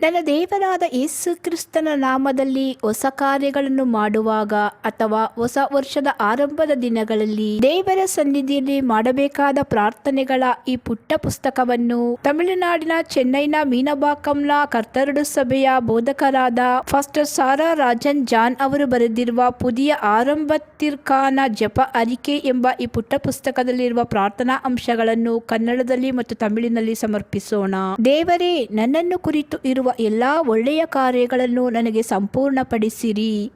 ನನ್ನ ದೇವರಾದ ಯೇಸು ಕ್ರಿಸ್ತನ ನಾಮದಲ್ಲಿ ಹೊಸ ಕಾರ್ಯಗಳನ್ನು ಮಾಡುವಾಗ ಅಥವಾ ಹೊಸ ವರ್ಷದ ಆರಂಭದ ದಿನಗಳಲ್ಲಿ ದೇವರ ಸನ್ನಿಧಿಯಲ್ಲಿ ಮಾಡಬೇಕಾದ ಪ್ರಾರ್ಥನೆಗಳ ಈ ಪುಟ್ಟ ಪುಸ್ತಕವನ್ನು ತಮಿಳುನಾಡಿನ ಚೆನ್ನೈನ ಮೀನಬಾಕಂನ ಕರ್ತರಡು ಸಭೆಯ ಬೋಧಕರಾದ ಫಾಸ್ಟರ್ ಸಾರಾ ರಾಜನ್ ಜಾನ್ ಅವರು ಬರೆದಿರುವ ಪುದಿಯ ಆರಂಭತ್ತಿರ್ಕಾನ ಜಪ ಅರಿಕೆ ಎಂಬ ಈ ಪುಟ್ಟ ಪುಸ್ತಕದಲ್ಲಿರುವ ಪ್ರಾರ್ಥನಾ ಅಂಶಗಳನ್ನು ಕನ್ನಡದಲ್ಲಿ ಮತ್ತು ತಮಿಳಿನಲ್ಲಿ ಸಮರ್ಪಿಸೋಣ. ದೇವರೇ, ನನ್ನನ್ನು ಕುರಿತು ಇರುವ ಎಲ್ಲ ಒಳ್ಳೆಯ ಕಾರ್ಯಗಳನ್ನು ನನಗೆ ಸಂಪೂರ್ಣಪಡಿಸಿರಿ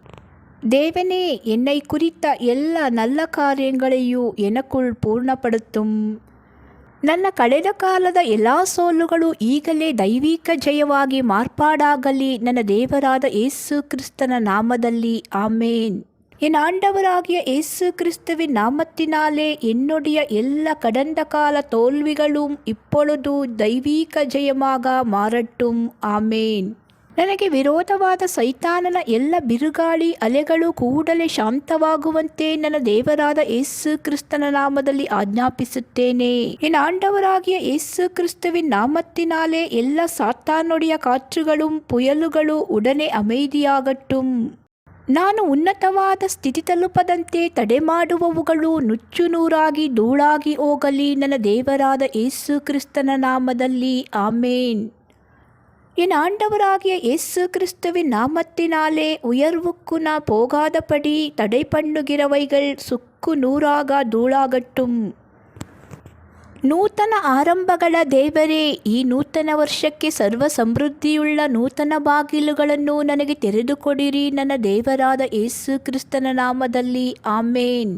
தேவனே என்னை குறித்த ಎಲ್ಲ நல்ல ಕಾರ್ಯಗಳೆಯೂ எனக்குள் பூர்ணப்படுத்தும் ನನ್ನ ಕಳೆದ ಕಾಲದ ಎಲ್ಲ ಸೋಲುಗಳು ಈಗಲೇ ದೈವಿಕ ಜಯವಾಗಿ ಮಾರ್ಪಾಡಾಗಲಿ ನನ್ನ ದೇವರಾದ ಯೇಸು ಕ್ರಿಸ್ತನ ನಾಮದಲ್ಲಿ ஆமேன் என் ஆண்டவராகிய இயேசு கிறிஸ்துவின் நாமத்தினாலே என்னுடைய எல்லா கடந்த கால தோல்விகளும் இப்பொழுது தெய்வீக ஜெயமாக மாறட்டும் ஆமேன் ನನಗೆ ವಿರೋಧವಾದ ಸೈತಾನನ ಎಲ್ಲ ಬಿರುಗಾಳಿ ಅಲೆಗಳು ಕೂಡಲೇ ಶಾಂತವಾಗುವಂತೆ ನನ್ನ ದೇವರಾದ ಯೇಸು ಕ್ರಿಸ್ತನ ನಾಮದಲ್ಲಿ ಆಜ್ಞಾಪಿಸುತ್ತೇನೆ ನಿನ್ನ ಆಂಡವರಾಗಿಯ ಯೇಸು ಕ್ರಿಸ್ತುವಿನ ನಾಮತ್ತಿನಾಲೇ ಎಲ್ಲ ಸಾತ್ತಾನುಡಿಯ ಕಾற்றுಗಳು ಪುಯಲುಗಳು ಉಡನೆ ಅಮೈದಿಯಾಗಟ್ಟುಂ ನಾನು ಉನ್ನತವಾದ ಸ್ಥಿತಿ ತಲುಪದಂತೆ ತಡೆ ಮಾಡುವವುಗಳು ನುಚ್ಚು ನೂರಾಗಿ ಧೂಳಾಗಿ ಹೋಗಲಿ ನನ್ನ ದೇವರಾದ ಯೇಸು ಕ್ರಿಸ್ತನ ನಾಮದಲ್ಲಿ ஆமேன் என் ஆண்டவராகிய இயேசு கிறிஸ்துவின் நாமத்தினாலே உயர்வுக்கு நான் போகாதபடி தடை பண்ணுகிறவைகள் சுக்கு நூறாக தூளாகட்டும் ನೂತನ ಆರಂಭಗಳ ದೇವರೇ ಈ ನೂತನ ವರ್ಷಕ್ಕೆ ಸರ್ವ ಸಮೃದ್ಧಿಯುಳ್ಳ ನೂತನ ಬಾಗಿಲುಗಳನ್ನು ನನಗೆ ತೆರೆದುಕೊಡಿರಿ ನನ್ನ ದೇವರಾದ ಯೇಸು ಕ್ರಿಸ್ತನ ನಾಮದಲ್ಲಿ ஆமேன்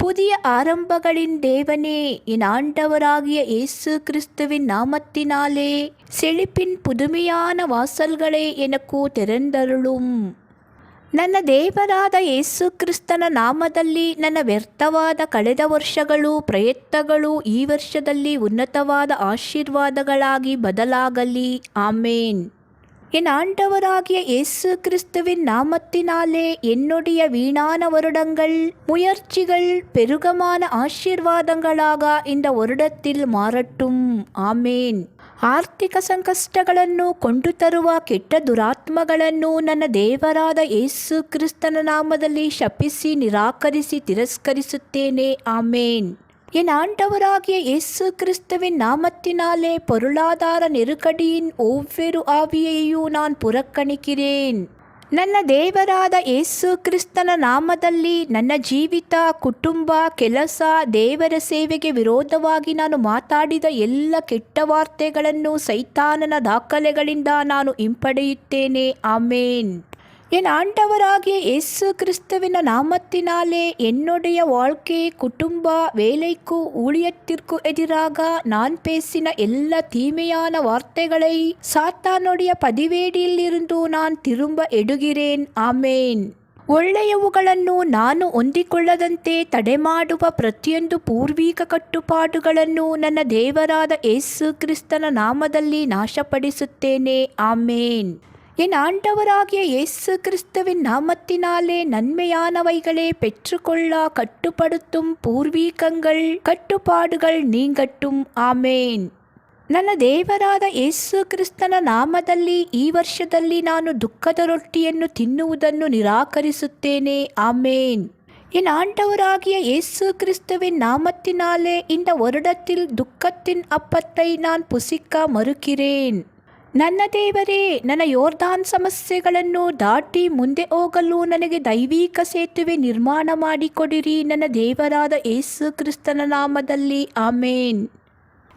புதிய ஆரம்பங்களின் தேவனே என் ஆண்டவராகிய இயேசு கிறிஸ்துவின் நாமத்தினாலே செழிப்பின் புதுமையான வாசல்களை எனக்கு திறந்தருளும் ನನ್ನ ದೇವರಾದ ಯೇಸು ಕ್ರಿಸ್ತನ ನಾಮದಲ್ಲಿ ನನ್ನ ವ್ಯರ್ಥವಾದ ಕಳೆದ ವರ್ಷಗಳು, ಪ್ರಯತ್ನಗಳು ಈ ವರ್ಷದಲ್ಲಿ ಉನ್ನತವಾದ ಆಶೀರ್ವಾದಗಳಾಗಿ ಬದಲಾಗಲಿ. ಆಮೇನ್. என் ஆண்டவராகிய இயேசு கிறிஸ்துவின் நாமத்தினாலே என்னுடைய வீணான வருடங்கள் முயற்சிகள் பெருகமான ஆசீர்வாதங்களாக இந்த வருடத்தில் மாறட்டும் ஆமேன் ಆರ್ಥಿಕ ಸಂಕಷ್ಟಗಳನ್ನು ಕೊಂಡು ತರುವ ಕೆಟ್ಟ ದುರಾತ್ಮಗಳನ್ನು ನನ್ನ ದೇವರಾದ ಯೇಸು ಕ್ರಿಸ್ತನ ನಾಮದಲ್ಲಿ ಶಪಿಸಿ ನಿರಾಕರಿಸಿ ತಿರಸ್ಕರಿಸುತ್ತೇನೆ ಆಮೇನ್ என் ஆண்டவராகிய இயேசு கிறிஸ்துவின் நாமத்தினாலே பொருளாதார நெருக்கடியின் ஒவ்வொரு ஆவியையும் நான் புறக்கணிக்கிறேன் ನನ್ನ ದೇವರಾದ ಯೇಸು ಕ್ರಿಸ್ತನ ನಾಮದಲ್ಲಿ ನನ್ನ ಜೀವಿತ ಕುಟುಂಬ ಕೆಲಸ ದೇವರ ಸೇವೆಗೆ ವಿರೋಧವಾಗಿ ನಾನು ಮಾತಾಡಿದ ಎಲ್ಲ ಕೆಟ್ಟ ವಾರ್ತೆಗಳನ್ನು ಸೈತಾನನ ದಾಖಲೆಗಳಿಂದ ನಾನು ಹಿಂಪಡೆಯುತ್ತೇನೆ ಆಮೇನ್ என் ஆண்டவராகிய இயேசு கிறிஸ்துவின் நாமத்தினாலே என்னுடைய வாழ்க்கை குடும்ப வேலைக்கு ஊழியத்திற்கு எதிராக நான் பேசின எல்லா தீமையான வார்த்தைகளை சாத்தானுடைய பதிவேடியில் இருந்து நான் திரும்ப எடுகிறேன் ஆமேன் ಒಳ್ಳೆಯವುಗಳನ್ನು ನಾನು ಹೊಂದಿಕೊಳ್ಳದಂತೆ ತಡೆಮಾಡುವ ಪ್ರತಿಯೊಂದು ಪೂರ್ವಿಕ ಕಟ್ಟುಪಾಡುಗಳನ್ನು ನನ್ನ ದೇವರಾದ ಯೇಸು ಕ್ರಿಸ್ತನ ನಾಮದಲ್ಲಿ ನಾಶಪಡಿಸುತ್ತೇನೆ ಆಮೇನ್ என் ஆண்டவராகிய இயேசு கிறிஸ்துவின் நாமத்தினாலே நன்மையானவைகளே பெற்றுக்கொள்ள கட்டுப்படுத்தும் பூர்வீகங்கள் கட்டுப்பாடுகள் நீங்கட்டும் ஆமேன் ನನ್ನ ದೇವರಾದ ಯೇಸು ಕ್ರಿಸ್ತನ ನಾಮದಲ್ಲಿ ಈ ವರ್ಷದಲ್ಲಿ ನಾನು ದುಃಖದ ರೊಟ್ಟಿಯನ್ನು ತಿನ್ನುವುದನ್ನು ನಿರಾಕರಿಸುತ್ತೇನೆ ಆಮೇನ್ என் ஆண்டவராகிய இயேசு கிறிஸ்துவின் நாமத்தினாலே இந்த வருடத்தில் துக்கத்தின் அப்பத்தை நான் புசிக்க மறுக்கிறேன் ನನ್ನ ದೇವರೇ ನನ್ನ ಯೋರ್ದಾನ್ ಸಮಸ್ಯೆಗಳನ್ನು ದಾಟಿ ಮುಂದೆ ಹೋಗಲು ನನಗೆ ದೈವಿಕ ಸೇತುವೆ ನಿರ್ಮಾಣ ಮಾಡಿಕೊಡಿರಿ ನನ್ನ ದೇವರಾದ ಏಸು ಕ್ರಿಸ್ತನ ನಾಮದಲ್ಲಿ ಆಮೇನ್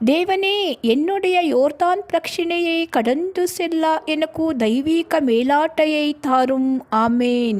தேவனே என்னுடைய யோர்தான் பிரக்ஷினையை கடந்து செல்ல எனக்கு தெய்வீக மேலாட்டையை தாரும் ஆமேன்